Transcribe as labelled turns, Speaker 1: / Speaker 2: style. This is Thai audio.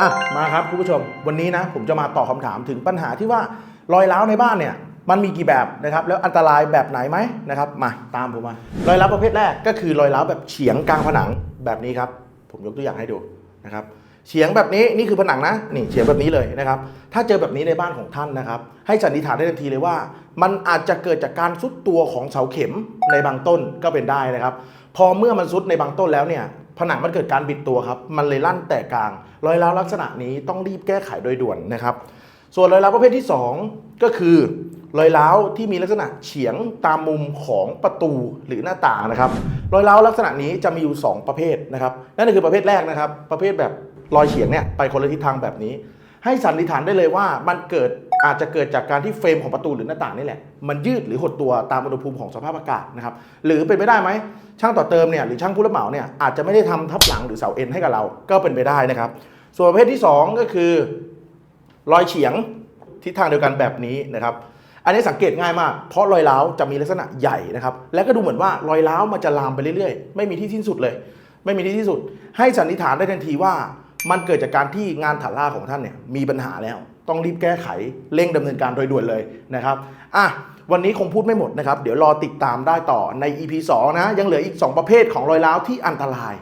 Speaker 1: อะมาครับคุณผู้ชม วันนี้นะผมจะมาตอบคำถามถึงปัญหาที่ว่ารอยร้าวในบ้านเนี่ยมันมีกี่แบบนะครับแล้วอันตรายแบบไหนไหมนะครับมาตามผมมารอยร้าวประเภทแรกก็คือรอยร้าวแบบเฉียงกลางผนังแบบนี้ครับ ผมยกตัวอย่างให้ดูนะครับเฉียงแบบนี้นี่คือผนังนะนี่เฉียงแบบนี้เลยนะครับ ถ้าเจอแบบนี้ในบ้านของท่านนะครับ ให้สันนิษฐานได้ทันทีเลยว่า มันอาจจะเกิดจากการซุดตัวของเสาเข็มในบางต้นก็เป็นได้นะครับ พอเมื่อมันซุดในบางต้นแล้วเนี่ย ผนังมันเกิดการบิดตัวครับ มันเลยลั่นแตกกลาง รอยร้าวลักษณะนี้ต้องรีบแก้ไขโดยด่วนนะครับ ส่วนรอยร้าวประเภทที่ 2 ก็คือ รอยร้าวที่มีลักษณะเฉียงตามมุมของประตูหรือหน้าต่างนะครับ รอยร้าวลักษณะนี้จะมีอยู่ 2 ประเภทนะครับ นั่นคือประเภทแรกนะครับ ประเภทแบบรอยเฉียงเนี่ยไปคนละทิศทางแบบนี้ ให้สันนิษฐานได้เลยว่ามันเกิดอาจจะเกิดจากการที่เฟรมของประตูหรือหน้าต่างนี่แหละ มันยืดหรือหดตัวตามอุณหภูมิของสภาพอากาศนะครับ หรือเป็นไปได้ไหม ช่างต่อเติมเนี่ยหรือช่างผู้รับเหมาเนี่ยอาจจะไม่ได้ทำทับหลังหรือเสาเอ็นให้กับเราก็เป็นไปได้นะครับ ส่วนประเภทที่ 2 ก็คือ รอยเฉียงทิศทางเดียวกันแบบนี้นะครับอันนี้สังเกตง่ายมาก เพราะรอยร้าวจะมีลักษณะใหญ่นะครับ และก็ดูเหมือนว่ารอยร้าวมันจะลามไปเรื่อยๆ ไม่มีที่สิ้นสุดเลย ไม่มีที่สิ้นสุด ให้สันนิษฐานได้ทันทีว่า มันเกิดจากการที่งานฐานล่าของท่านเนี่ยมีปัญหาแล้ว ต้องรีบแก้ไขเร่งดำเนินการโดยด่วนเลยนะครับอะวันนี้คงพูดไม่หมดนะครับ เดี๋ยวรอติดตามได้ต่อใน EP 2 นะ ยังเหลืออีก 2 ประเภทของรอยร้าวที่อันตราย